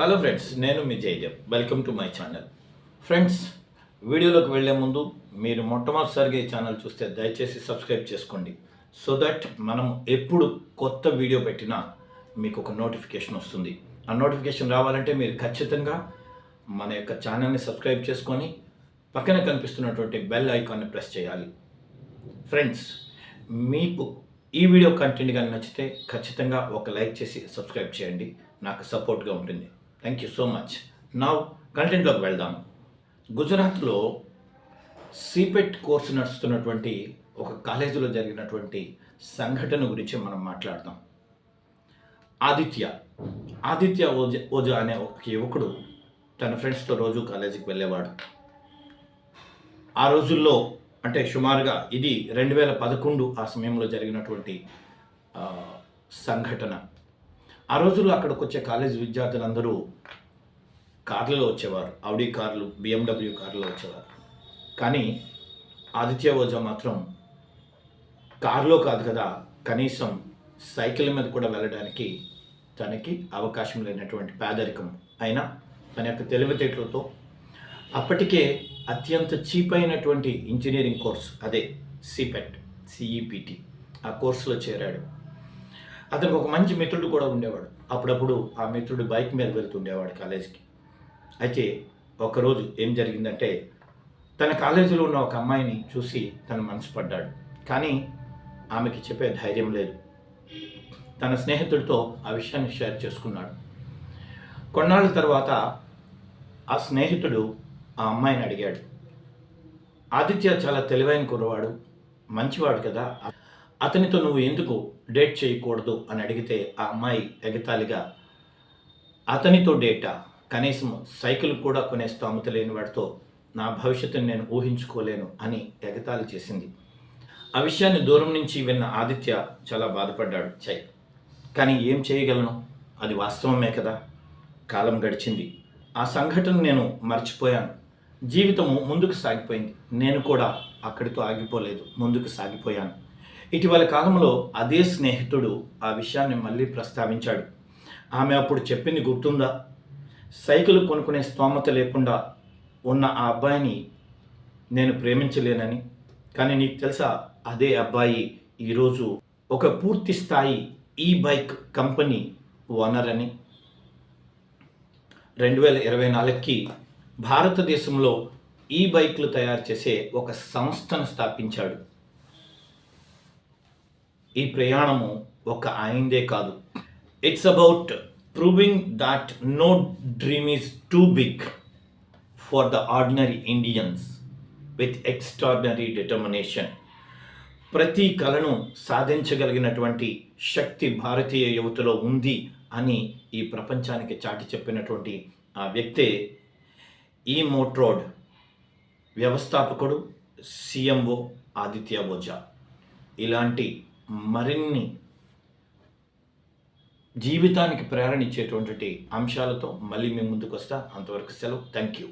Hello friends నేను మీ Jayadev. Welcome to my channel friends వీడియోలోకి వెళ్ళే ముందు మీరు మొట్టమొదటిసారిగా ఈ ఛానల్ చూస్తే దయచేసి సబ్స్క్రైబ్ చేసుకోండి. సో దట్ మనం ఎప్పుడు కొత్త వీడియో పెట్టినా మీకు ఒక నోటిఫికేషన్ వస్తుంది. ఆ నోటిఫికేషన్ రావాలంటే మీరు ఖచ్చితంగా మన యొక్క ఛానల్ని సబ్స్క్రైబ్ చేసుకొని పక్కన కనిపిస్తున్నటువంటి బెల్ ఐకాన్ని ప్రెస్ చేయాలి. ఫ్రెండ్స్ మీకు ఈ వీడియో కంటెంట్ కానీ నచ్చితే ఖచ్చితంగా ఒక లైక్ చేసి సబ్స్క్రైబ్ చేయండి. నాకు సపోర్ట్గా ఉంటుంది. థ్యాంక్ యూ సో మచ్ నా కంటెంట్లోకి వెళ్దాం. గుజరాత్లో సిపెట్ కోర్సు నడుస్తున్నటువంటి ఒక కాలేజీలో జరిగినటువంటి సంఘటన గురించి మనం మాట్లాడదాం. ఆదిత్య. ఆదిత్య ఓజ ఓజా అనే ఒక యువకుడు తన ఫ్రెండ్స్తో రోజు కాలేజీకి వెళ్ళేవాడు. ఆ రోజుల్లో అంటే సుమారుగా ఇది రెండు వేల పదకొండు ఆ సమయంలో జరిగినటువంటి సంఘటన. ఆ రోజుల్లో అక్కడికి వచ్చే కాలేజ్ విద్యార్థులందరూ కార్లలో వచ్చేవారు. ఆవిడి కార్లు బిఎండబ్ల్యూ కార్లలో వచ్చేవారు. కానీ ఆదిత్య ఓజా మాత్రం కారులో కాదు కదా కనీసం సైకిల్ మీద కూడా వెళ్ళడానికి తనకి అవకాశం లేనటువంటి పేదరికం అయినా తన యొక్క తెలివితేటలతో అప్పటికే అత్యంత చీప్ అయినటువంటి ఇంజనీరింగ్ కోర్స్ అదే CIPET C E P T ఆ కోర్సులో చేరాడు. అతనికి ఒక మంచి మిత్రుడు కూడా ఉండేవాడు. అప్పుడప్పుడు ఆ మిత్రుడు బైక్ మీద వెళ్తుండేవాడు కాలేజీకి. అయితే ఒకరోజు ఏం జరిగిందంటే తన కాలేజీలో ఉన్న ఒక అమ్మాయిని చూసి తన మనసు పడ్డాడు. కానీ ఆమెకి చెప్పే ధైర్యం లేదు. తన స్నేహితుడితో ఆ విషయాన్ని షేర్ చేసుకున్నాడు. కొన్నాళ్ళ తర్వాత ఆ స్నేహితుడు ఆ అమ్మాయిని అడిగాడు. ఆదిత్య చాలా తెలివైన కుర్రవాడు మంచివాడు కదా? అతనితో నువ్వు ఎందుకు డేట్ చేయకూడదు అని అడిగితే ఆ అమ్మాయి ఎగతాళిగా అతనితో డేటా? కనీసం సైకిల్ కూడా కొనే స్తోమత లేని వాడితో నా భవిష్యత్తుని నేను ఊహించుకోలేను అని ఎగతాళి చేసింది. ఆ విషయాన్ని దూరం నుంచి విన్న ఆదిత్య చాలా బాధపడ్డాడు. చై కానీ ఏం చేయగలను? అది వాస్తవమే కదా? కాలం గడిచింది. ఆ సంఘటన నేను మర్చిపోయాను. జీవితము ముందుకు సాగిపోయింది. నేను కూడా అక్కడితో ఆగిపోలేదు. ముందుకు సాగిపోయాను. ఇటీవల కాలంలో అదే స్నేహితుడు ఆ విషయాన్ని మళ్ళీ ప్రస్తావించాడు. ఆమె అప్పుడు చెప్పింది గుర్తుందా? సైకిల్ కొనుక్కునే స్తోమత లేకుండా ఉన్న ఆ అబ్బాయిని నేను ప్రేమించలేనని. కానీ నీకు తెలుసా అదే అబ్బాయి ఈరోజు ఒక పూర్తి స్థాయి ఈ బైక్ కంపెనీ ఓనర్ అని. రెండు వేల ఇరవై నాలుగుకి భారతదేశంలో ఈ బైక్లు తయారు చేసే ఒక సంస్థను స్థాపించాడు. ఈ ప్రయాణము ఒక ఆయనదే కాదు. It's about proving that no dream is too big for the ordinary Indians with extraordinary determination ప్రతి కళను సాధించగలిగినటువంటి శక్తి భారతీయ యువతలో ఉంది అని ఈ ప్రపంచానికి చాటి చెప్పినటువంటి ఆ వ్యక్తే ఈ మోట్రోడ్ వ్యవస్థాపకుడు సిఎంఓ ఆదిత్య ఓజా ఇలాంటి మరిన్ని జీవితానికి ప్రేరణ ఇచ్చేటువంటి అంశాలతో మళ్ళీ మేము ముందుకు వస్తా అంతవరకు సెలవు. Thank you